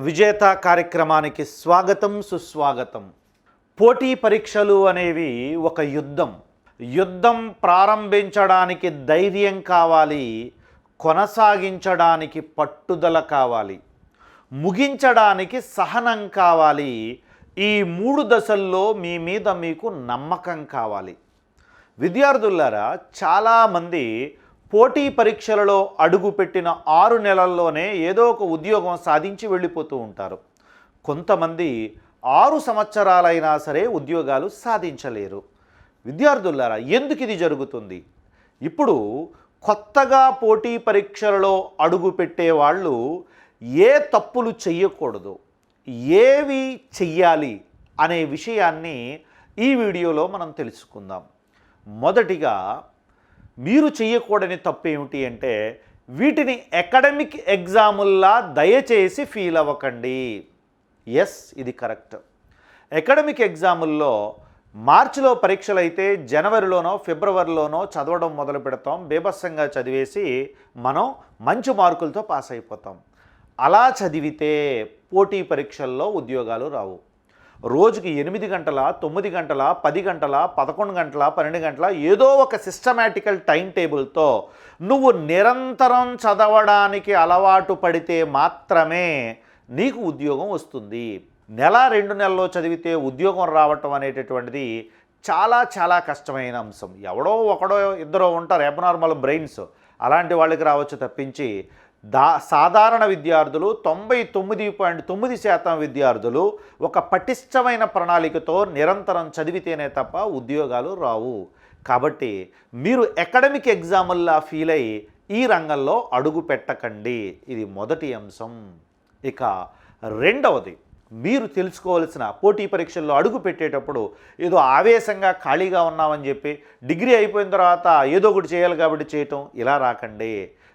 విజేత కార్యక్రమానికి స్వాగతం సుస్వాగతం. పోటీ పరీక్షలు అనేవి ఒక యుద్ధం. యుద్ధం ప్రారంభించడానికి ధైర్యం కావాలి కొనసాగించడానికి పట్టుదల కావాలి ముగించడానికి సహనం కావాలి. ఈ మూడు దశల్లో మీ మీద మీకు నమ్మకం కావాలి. విద్యార్థులారా చాలామంది పోటీ పరీక్షలలో అడుగుపెట్టిన ఆరు నెలల్లోనే ఏదో ఒక ఉద్యోగం సాధించి వెళ్ళిపోతూ ఉంటారు. కొంతమంది ఆరు సంవత్సరాలైనా సరే ఉద్యోగాలు సాధించలేరు. విద్యార్థులారా ఎందుకు ఇది జరుగుతుంది? ఇప్పుడు కొత్తగా పోటీ పరీక్షలలో అడుగుపెట్టే వాళ్ళు ఏ తప్పులు చెయ్యకూడదు ఏవి చెయ్యాలి అనే విషయాన్ని ఈ వీడియోలో మనం తెలుసుకుందాం. మొదటిగా మీరు చేయకూడని తప్పు ఏమిటి అంటే వీటిని అకాడమిక్ ఎగ్జాముల్లా దయచేసి ఫీల్ అవ్వకండి. ఎస్ ఇది కరెక్ట్ అకాడమిక్ ఎగ్జాముల్లో మార్చిలో పరీక్షలు అయితే జనవరిలోనో ఫిబ్రవరిలోనో చదవడం మొదలు పెడతాం. బేభత్సంగా చదివేసి మనం మంచి మార్కులతో పాస్ అయిపోతాం. అలా చదివితే పోటీ పరీక్షల్లో ఉద్యోగాలు రావు. రోజుకి ఎనిమిది గంటల తొమ్మిది గంటల పది గంటల పదకొండు గంటల పన్నెండు గంటల ఏదో ఒక సిస్టమేటికల్ టైం టేబుల్తో నువ్వు నిరంతరం చదవడానికి అలవాటు పడితే మాత్రమే నీకు ఉద్యోగం వస్తుంది. నెల రెండు నెలల్లో చదివితే ఉద్యోగం రావటం అనేటటువంటిది చాలా చాలా కష్టమైన అంశం. ఎవడో ఒకడో ఇద్దరో ఉంటారు ఎబనార్మల్ బ్రెయిన్స్ అలాంటి వాళ్ళకి రావచ్చు తప్పించి దా సాధారణ విద్యార్థులు తొంభై తొమ్మిది పాయింట్ తొమ్మిది శాతం విద్యార్థులు ఒక పటిష్టమైన ప్రణాళికతో నిరంతరం చదివితేనే తప్ప ఉద్యోగాలు రావు. కాబట్టి మీరు అకాడమిక్ ఎగ్జాముల్లా ఫీల్ అయ్యి ఈ రంగంలో అడుగు పెట్టకండి. ఇది మొదటి అంశం. ఇక రెండవది మీరు తెలుసుకోవాల్సిన పోటీ పరీక్షల్లో అడుగు పెట్టేటప్పుడు ఏదో ఆవేశంగా ఖాళీగా ఉన్నామని చెప్పి డిగ్రీ అయిపోయిన తర్వాత ఏదో ఒకటి చేయాలి కాబట్టి చేయటం ఇలా రాకండి.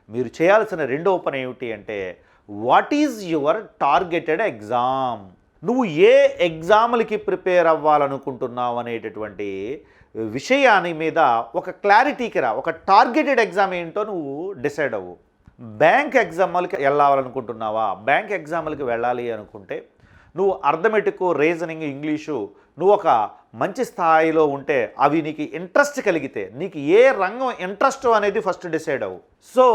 మీరు చేయాల్సిన రెండవ పని ఏమిటి అంటే what is your targeted exam నువ్వు ఏ ఎగ్జామ్లకి ప్రిపేర్ అవ్వాలనుకుంటున్నావు అనేటటువంటి విషయాన్ని మీద ఒక క్లారిటీకి రా. ఒక టార్గెటెడ్ ఎగ్జామ్ ఏంటో నువ్వు డిసైడ్ అవ్వు. బ్యాంక్ ఎగ్జామ్లకి వెళ్ళాలనుకుంటున్నావా? బ్యాంక్ ఎగ్జామ్లకి వెళ్ళాలి అనుకుంటే నువ్వు అర్థమెటిక్ రీజనింగ్ ఇంగ్లీషు నువ్వు ఒక మంచి స్థాయిలో ఉంటే అవి నీకు ఇంట్రెస్ట్ కలిగితే నీకు ఏ రంగం ఇంట్రెస్ట్ అనేది ఫస్ట్ డిసైడ్ అవ్వు. సో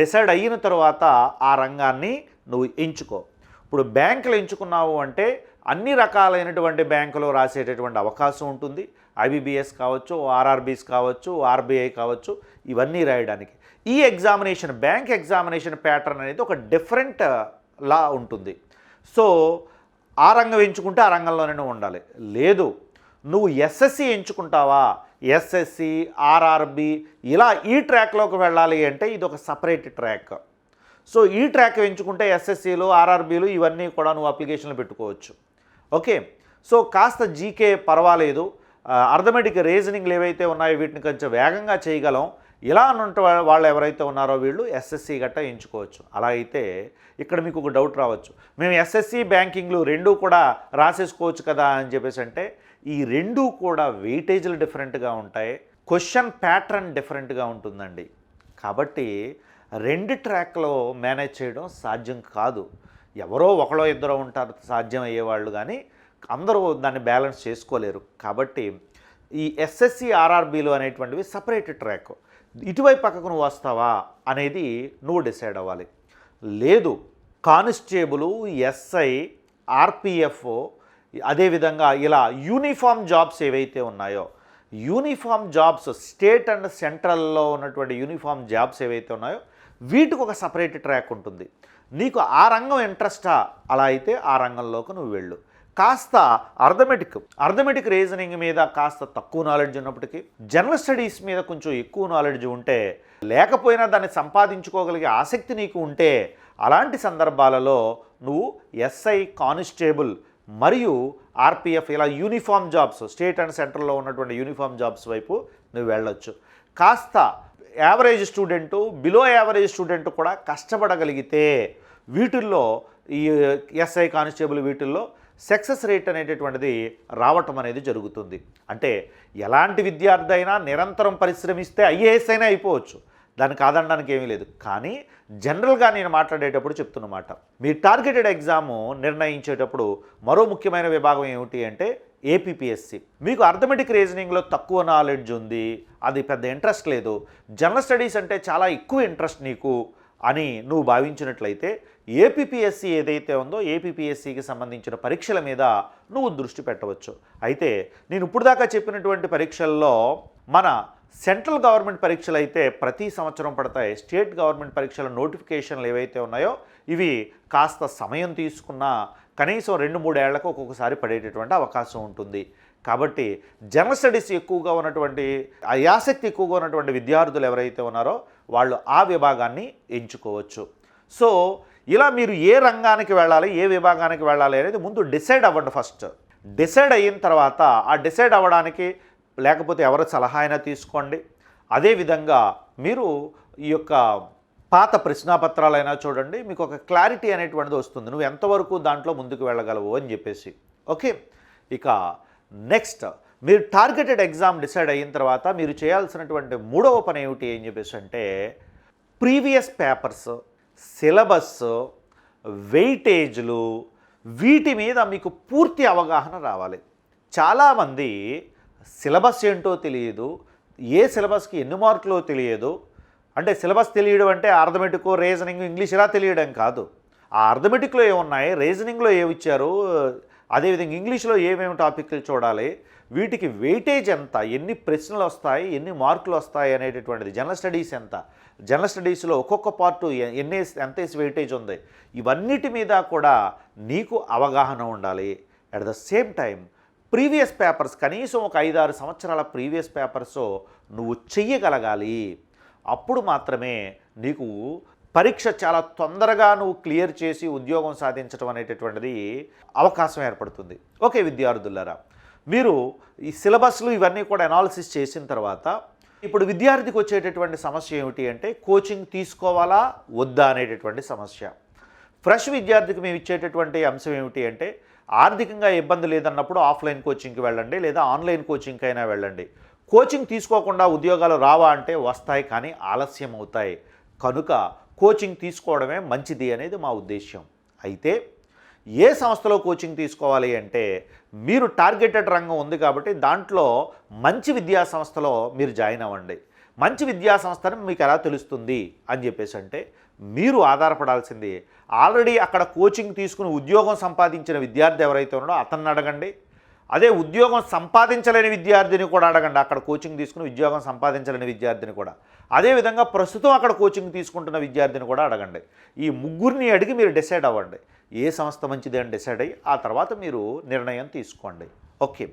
డిసైడ్ అయిన తర్వాత ఆ రంగాన్ని నువ్వు ఎంచుకో. ఇప్పుడు బ్యాంకులు ఎంచుకున్నావు అంటే అన్ని రకాలైనటువంటి బ్యాంకులో రాసేటటువంటి అవకాశం ఉంటుంది. ఐబీబీఎస్ కావచ్చు ఆర్ఆర్బీస్ కావచ్చు ఆర్బీఐ కావచ్చు ఇవన్నీ రాయడానికి. ఈ ఎగ్జామినేషన్ బ్యాంక్ ఎగ్జామినేషన్ ప్యాటర్న్ అనేది ఒక డిఫరెంట్ లా ఉంటుంది. సో ఆ రంగం ఎంచుకుంటే ఆ రంగంలోనే నువ్వు ఉండాలి. లేదు నువ్వు ఎస్ఎస్సి ఎంచుకుంటావా? ఎస్ఎస్సి ఆర్ఆర్బి ఇలా ఈ ట్రాక్లోకి వెళ్ళాలి అంటే ఇది ఒక సపరేట్ ట్రాక్. సో ఈ ట్రాక్ ఎంచుకుంటే ఎస్ఎస్సీలు ఆర్ఆర్బీలు ఇవన్నీ కూడా నువ్వు అప్లికేషన్లు పెట్టుకోవచ్చు. ఓకే? సో కాస్త జీకే పర్వాలేదు. అర్థమెటిక్ రీజనింగ్లు ఏవైతే ఉన్నాయో వీటిని కొంచెం వేగంగా చేయగలం. ఇలా అన్నట్టు వాళ్ళు ఎవరైతే ఉన్నారో వీళ్ళు ఎస్ఎస్సి గట్ట ఎంచుకోవచ్చు. అలా అయితే ఇక్కడ మీకు ఒక డౌట్ రావచ్చు. మేము ఎస్ఎస్సి బ్యాంకింగ్లు రెండూ కూడా రాసేసుకోవచ్చు కదా అని చెప్పేసి అంటే ఈ రెండూ కూడా వెయిటేజ్లు డిఫరెంట్గా ఉంటాయి క్వశ్చన్ ప్యాటర్న్ డిఫరెంట్గా ఉంటుందండి. కాబట్టి రెండు ట్రాక్లో మేనేజ్ చేయడం సాధ్యం కాదు. ఎవరో ఒకరో ఇద్దరో ఉంటారు సాధ్యం అయ్యేవాళ్ళు కానీ అందరూ దాన్ని బ్యాలెన్స్ చేసుకోలేరు. కాబట్టి ఈ ఎస్ఎస్సి ఆర్ఆర్బీలు అనేటువంటివి సపరేట్ ట్రాక్. ఇటువైపు పక్కకు నువ్వు వస్తావా అనేది నువ్వు డిసైడ్ అవ్వాలి. లేదు కానిస్టేబుల్ ఎస్ఐ ఆర్పిఎఫ్ అదేవిధంగా ఇలా యూనిఫామ్ జాబ్స్ ఏవైతే ఉన్నాయో యూనిఫామ్ జాబ్స్ స్టేట్ అండ్ సెంట్రల్లో ఉన్నటువంటి యూనిఫామ్ జాబ్స్ ఏవైతే ఉన్నాయో వీటికి ఒక సపరేట్ ట్రాక్ ఉంటుంది. నీకు ఆ రంగం ఇంట్రెస్టా అలా అయితే ఆ రంగంలోకి నువ్వు వెళ్ళు. కాస్త అర్థమెటిక్ అర్థమెటిక్ రీజనింగ్ మీద కాస్త తక్కువ నాలెడ్జ్ ఉన్నప్పటికీ జనరల్ స్టడీస్ మీద కొంచెం ఎక్కువ నాలెడ్జ్ ఉంటే లేకపోయినా దాన్ని సంపాదించుకోగలిగే ఆసక్తి నీకు ఉంటే అలాంటి సందర్భాలలో నువ్వు ఎస్ఐ కానిస్టేబుల్ మరియు ఆర్పిఎఫ్ ఇలా యూనిఫామ్ జాబ్స్ స్టేట్ అండ్ సెంట్రల్లో ఉన్నటువంటి యూనిఫామ్ జాబ్స్ వైపు నువ్వు వెళ్ళొచ్చు. కాస్త average student below average student కూడా కష్టపడగలిగితే వీటిల్లో ఈ ఎస్ఐ కానిస్టేబుల్ వీటిల్లో సక్సెస్ రేట్ అనేటటువంటిది రావటం అనేది జరుగుతుంది. అంటే ఎలాంటి విద్యార్థి అయినా నిరంతరం పరిశ్రమిస్తే ఐఏఎస్ అయినా అయిపోవచ్చు. దాన్ని కాదనడానికి ఏమీ లేదు. కానీ జనరల్గా నేను మాట్లాడేటప్పుడు చెప్తున్నమాట. మీ టార్గెటెడ్ ఎగ్జాము నిర్ణయించేటప్పుడు మరో ముఖ్యమైన విభాగం ఏమిటి అంటే ఏపీపీఎస్సి. మీకు అర్థమెటిక్ రీజనింగ్లో తక్కువ నాలెడ్జ్ ఉంది. అది పెద్ద ఇంట్రెస్ట్ లేదు. జనరల్ స్టడీస్ అంటే చాలా ఎక్కువ ఇంట్రెస్ట్ నీకు. అని నువ్వు భావించినట్లయితే ఏపీపీఎస్సీ ఏదైతే ఉందో ఏపీపీఎస్సీకి సంబంధించిన పరీక్షల మీద నువ్వు దృష్టి పెట్టవచ్చు. అయితే నేను ఇప్పుడు దాకా చెప్పినటువంటి పరీక్షల్లో మన సెంట్రల్ గవర్నమెంట్ పరీక్షలు అయితే ప్రతి సంవత్సరం పడతాయి. స్టేట్ గవర్నమెంట్ పరీక్షల నోటిఫికేషన్లు ఏవైతే ఉన్నాయో ఇవి కాస్త సమయం తీసుకున్న కనీసం రెండు మూడేళ్ళకు ఒక్కొక్కసారి పడేటటువంటి అవకాశం ఉంటుంది. కాబట్టి జనరల్ స్టడీస్ ఎక్కువగా ఉన్నటువంటి ఆసక్తి ఎక్కువగా ఉన్నటువంటి విద్యార్థులు ఎవరైతే ఉన్నారో వాళ్ళు ఆ విభాగాన్ని ఎంచుకోవచ్చు. సో ఇలా మీరు ఏ రంగానికి వెళ్ళాలి ఏ విభాగానికి వెళ్ళాలి అనేది ముందు డిసైడ్ అవ్వండి ఫస్ట్. డిసైడ్ అయిన తర్వాత ఆ డిసైడ్ అవ్వడానికి లేకపోతే ఎవరి సలహా అయినా తీసుకోండి. అదేవిధంగా మీరు ఈ యొక్క పాత ప్రశ్నాపత్రాలైనా చూడండి మీకు ఒక క్లారిటీ అనేటువంటిది వస్తుంది. నువ్వు ఎంతవరకు దాంట్లో ముందుకు వెళ్ళగలవు అని చెప్పేసి. ఓకే? ఇక నెక్స్ట్ మీరు టార్గెటెడ్ ఎగ్జామ్ డిసైడ్ అయిన తర్వాత మీరు చేయాల్సినటువంటి మూడవ పని ఏమిటి అని చెప్పేసి అంటే ప్రీవియస్ పేపర్స్ సిలబస్ వెయిటేజ్లు వీటి మీద మీకు పూర్తి అవగాహన రావాలి. చాలామంది సిలబస్ ఏంటో తెలియదు ఏ సిలబస్కి ఎన్ని మార్కులో తెలియదు అంటే సిలబస్ తెలియడం అంటే ఆర్థమెటిక్ రీజనింగ్ ఇంగ్లీష్ ఇలా తెలియడం కాదు. ఆ అర్థమెటిక్లో ఏమున్నాయి? రీజనింగ్లో ఏమిచ్చారు? అదేవిధంగా ఇంగ్లీష్లో ఏమేమి టాపిక్లు చూడాలి వీటికి వెయిటేజ్ ఎంత ఎన్ని ప్రశ్నలు వస్తాయి ఎన్ని మార్కులు వస్తాయి అనేటటువంటిది జనరల్ స్టడీస్ ఎంత జనరల్ స్టడీస్లో ఒక్కొక్క పార్ట్ ఎన్ని ఎంత వెయిటేజ్ ఉంది ఇవన్నిటి మీద కూడా నీకు అవగాహన ఉండాలి. At the same time previous papers కనీసం ఒక ఐదారు సంవత్సరాల ప్రీవియస్ పేపర్స్ నువ్వు చెయ్యగలగాలి. అప్పుడు మాత్రమే నీకు పరీక్ష చాలా తొందరగా నువ్వు క్లియర్ చేసి ఉద్యోగం సాధించడం అనేటటువంటిది అవకాశం ఏర్పడుతుంది. ఓకే విద్యార్థులారా మీరు ఈ సిలబస్లు ఇవన్నీ కూడా అనాలిసిస్ చేసిన తర్వాత ఇప్పుడు విద్యార్థికి వచ్చేటటువంటి సమస్య ఏమిటి అంటే కోచింగ్ తీసుకోవాలా వద్దా అనేటటువంటి సమస్య. ఫ్రెష్ విద్యార్థికి మేము ఇచ్చేటటువంటి అంశం ఏమిటి అంటే ఆర్థికంగా ఇబ్బంది లేదన్నప్పుడు ఆఫ్లైన్ కోచింగ్కి వెళ్ళండి లేదా ఆన్లైన్ కోచింగ్కి అయినా వెళ్ళండి. కోచింగ్ తీసుకోకుండా ఉద్యోగాలు రావా అంటే వస్తాయి కానీ ఆలస్యం అవుతాయి. కనుక కోచింగ్ తీసుకోవడమే మంచిది అనేది మా ఉద్దేశ్యం. అయితే ఏ సంస్థలో కోచింగ్ తీసుకోవాలి అంటే మీరు టార్గెటెడ్ రంగం ఉంది కాబట్టి దాంట్లో మంచి విద్యా సంస్థలో మీరు జాయిన్ అవ్వండి. మంచి విద్యా సంస్థని మీకు ఎలా తెలుస్తుంది అని చెప్పేసి అంటే మీరు ఆధారపడాల్సింది ఆల్రెడీ అక్కడ కోచింగ్ తీసుకుని ఉద్యోగం సంపాదించిన విద్యార్థి ఎవరైతే ఉన్నాడో అతన్ని అడగండి. అదే ఉద్యోగం సంపాదించలేని విద్యార్థిని కూడా అడగండి. అక్కడ కోచింగ్ తీసుకుని ఉద్యోగం సంపాదించలేని విద్యార్థిని కూడా. అదేవిధంగా ప్రస్తుతం అక్కడ కోచింగ్ తీసుకుంటున్న విద్యార్థిని కూడా అడగండి. ఈ ముగ్గురిని అడిగి మీరు డిసైడ్ అవ్వండి. ఏ సంస్థ మంచిది అని డిసైడ్ అయ్యి ఆ తర్వాత మీరు నిర్ణయం తీసుకోండి. ఓకే.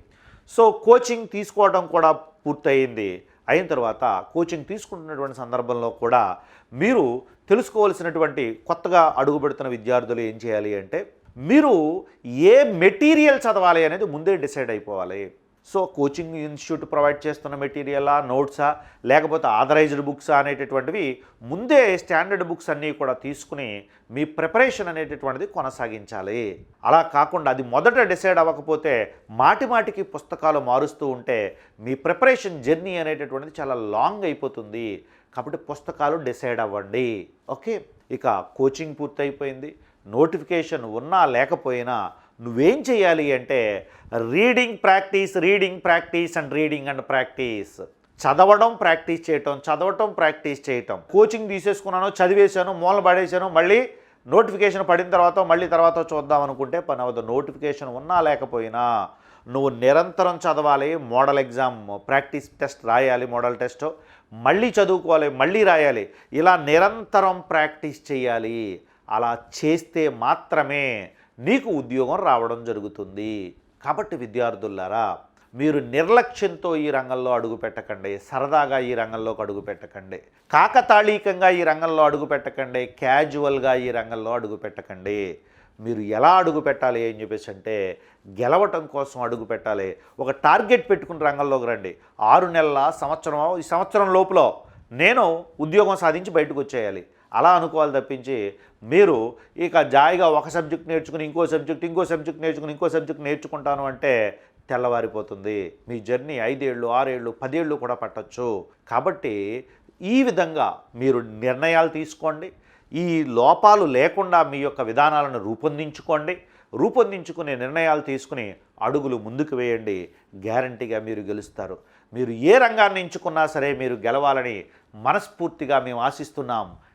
సో కోచింగ్ తీసుకోవడం కూడా పూర్తయింది. అయిన తర్వాత కోచింగ్ తీసుకుంటున్నటువంటి సందర్భంలో కూడా మీరు తెలుసుకోవాల్సినటువంటి కొత్తగా అడుగుపెడుతున్న విద్యార్థులు ఏం చేయాలి అంటే మీరు ఏ మెటీరియల్ చదవాలి అనేది ముందే డిసైడ్ అయిపోవాలి. సో కోచింగ్ ఇన్స్టిట్యూట్ ప్రొవైడ్ చేస్తున్న మెటీరియలా నోట్సా లేకపోతే ఆథరైజ్డ్ బుక్సా అనేటటువంటివి ముందే స్టాండర్డ్ బుక్స్ అన్నీ కూడా తీసుకుని మీ ప్రిపరేషన్ అనేటటువంటిది కొనసాగించాలి. అలా కాకుండా అది మొదట డిసైడ్ అవ్వకపోతే మాటి మాటికి పుస్తకాలు మారుస్తూ ఉంటే మీ ప్రిపరేషన్ జర్నీ అనేటటువంటిది చాలా లాంగ్ అయిపోతుంది. కాబట్టి పుస్తకాలు డిసైడ్ అవ్వండి. ఓకే? ఇక కోచింగ్ పూర్తయిపోయింది. నోటిఫికేషన్ ఉన్నా లేకపోయినా నువ్వేం చేయాలి అంటే reading practice reading practice and reading and practice చదవడం ప్రాక్టీస్ చేయటం చదవటం ప్రాక్టీస్ చేయటం. కోచింగ్ తీసేసుకున్నాను చదివేశాను మూల పడేశాను మళ్ళీ నోటిఫికేషన్ పడిన తర్వాత మళ్ళీ తర్వాత చూద్దాం అనుకుంటే పని అవ్వదు. నోటిఫికేషన్ ఉన్నా లేకపోయినా నువ్వు నిరంతరం చదవాలి మోడల్ ఎగ్జామ్ ప్రాక్టీస్ టెస్ట్ రాయాలి మోడల్ టెస్ట్ మళ్ళీ చదువుకోవాలి మళ్ళీ రాయాలి. ఇలా నిరంతరం ప్రాక్టీస్ చేయాలి. అలా చేస్తే మాత్రమే నీకు ఉద్యోగం రావడం జరుగుతుంది. కాబట్టి విద్యార్థులారా మీరు నిర్లక్ష్యంతో ఈ రంగంలో అడుగు పెట్టకండి. సరదాగా ఈ రంగంలోకి అడుగు పెట్టకండి. కాకతాళీకంగా ఈ రంగంలో అడుగు పెట్టకండి. క్యాజువల్గా ఈ రంగంలో అడుగు పెట్టకండి. మీరు ఎలా అడుగు పెట్టాలి అని చెప్పేసి అంటే గెలవటం కోసం అడుగు పెట్టాలి. ఒక టార్గెట్ పెట్టుకుని రంగంలోకి రండి. ఆరు నెలల సంవత్సరం ఈ సంవత్సరం లోపల నేను ఉద్యోగం సాధించి బయటకు వచ్చేయాలి. అలా అనుకోవాలి తప్పించి మీరు ఇక జాయిగా ఒక సబ్జెక్ట్ నేర్చుకుని ఇంకో సబ్జెక్ట్ ఇంకో సబ్జెక్ట్ నేర్చుకుని ఇంకో సబ్జెక్ట్ నేర్చుకుంటాను అంటే తెల్లవారిపోతుంది. మీ జర్నీ ఐదేళ్ళు ఆరేళ్ళు పదేళ్ళు కూడా పట్టచ్చు. కాబట్టి ఈ విధంగా మీరు నిర్ణయాలు తీసుకోండి. ఈ లోపాలు లేకుండా మీ యొక్క విధానాలను రూపొందించుకోండి. రూపొందించుకునే నిర్ణయాలు తీసుకుని అడుగులు ముందుకు వేయండి. గ్యారంటీగా మీరు గెలుస్తారు. మీరు ఏ రంగాన్ని ఎంచుకున్నా సరే మీరు గెలవాలని మనస్ఫూర్తిగా మేము ఆశిస్తున్నాం.